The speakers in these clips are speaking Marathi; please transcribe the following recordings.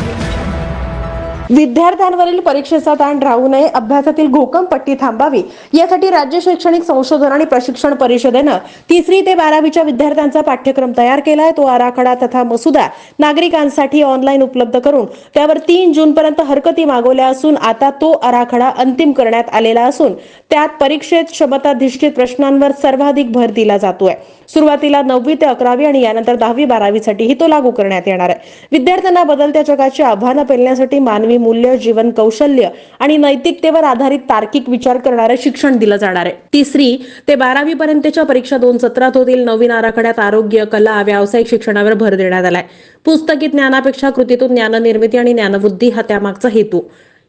Thank you. विद्यार्थ्यांवरील परीक्षेचा ताण राहू नये अभ्यासातील घोकमपट्टी थांबावी. यासाठी राज्य शैक्षणिक संशोधन आणि प्रशिक्षण परिषदेनं तिसरी ते बारावीच्या विद्यार्थ्यांचा पाठ्यक्रम तयार केलाय. तो आराखडा तथा मसुदा नागरिकांसाठी ऑनलाईन उपलब्ध करून त्यावर तीन जून पर्यंत हरकती मागवल्या असून आता तो आराखडा अंतिम करण्यात आलेला असून त्यात परीक्षेत क्षमताधिष्ठित प्रश्नांवर सर्वाधिक भर दिला जातोय. सुरुवातीला नववी ते अकरावी आणि यानंतर दहावी बारावीसाठीही तो लागू करण्यात येणार आहे. विद्यार्थ्यांना बदलत्या जगाची आव्हानं पेलण्यासाठी मानवी मूल्य जीवन कौशल्य आणि नैतिकतेवर आधारित तार्किक विचार करणारे शिक्षण दिलं जाणार आहे. तिसरी ते बारावी पर्यंतच्या परीक्षा दोन सत्रात होतील. नवीन आराखड्यात आरोग्य कला व्यावसायिक शिक्षणावर भर देण्यात आलाय. पुस्तकी ज्ञानापेक्षा कृतीतून ज्ञाननिर्मिती आणि ज्ञानवृद्धी हा त्यामागचा हेतू.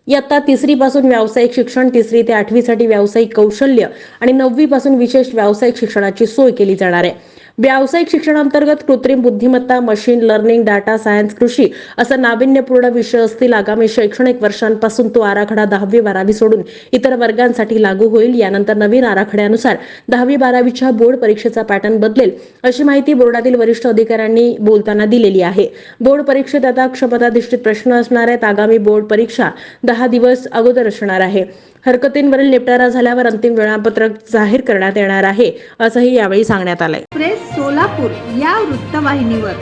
इयत्ता तिसरी पासून व्यावसायिक शिक्षण तिसरी ते आठवीसाठी व्यावसायिक कौशल्य आणि नववी पासून विशेष व्यावसायिक शिक्षणाची सोय केली जाणार आहे. व्यावसायिक शिक्षणांतर्गत कृत्रिम बुद्धिमत्ता मशीन लर्निंग डाटा सायन्स कृषी असा नाविन्यपूर्ण विषय असतील आगामी शैक्षणिक वर्षांपासून तो आराखडा दहावी बारावी सोडून इतर वर्गांसाठी लागू होईल. यानंतर नवीन आराखड्यानुसार दहावी बारावीच्या बोर्ड परीक्षेचा पॅटर्न बदलेल अशी माहिती बोर्डातील वरिष्ठ अधिकाऱ्यांनी बोलताना दिलेली आहे. बोर्ड परीक्षेत आता क्षमताधिष्ठित प्रश्न असणार आहेत. आगामी बोर्ड परीक्षा दहा दिवस अगोदर असणार आहे. हरकतींवरील निपटारा झाल्यावर अंतिम वेळापत्रक जाहीर करण्यात येणार आहे असंही यावेळी सांगण्यात आलंय. प्रेस सोलापूर या वृत्तवाहिनीवर.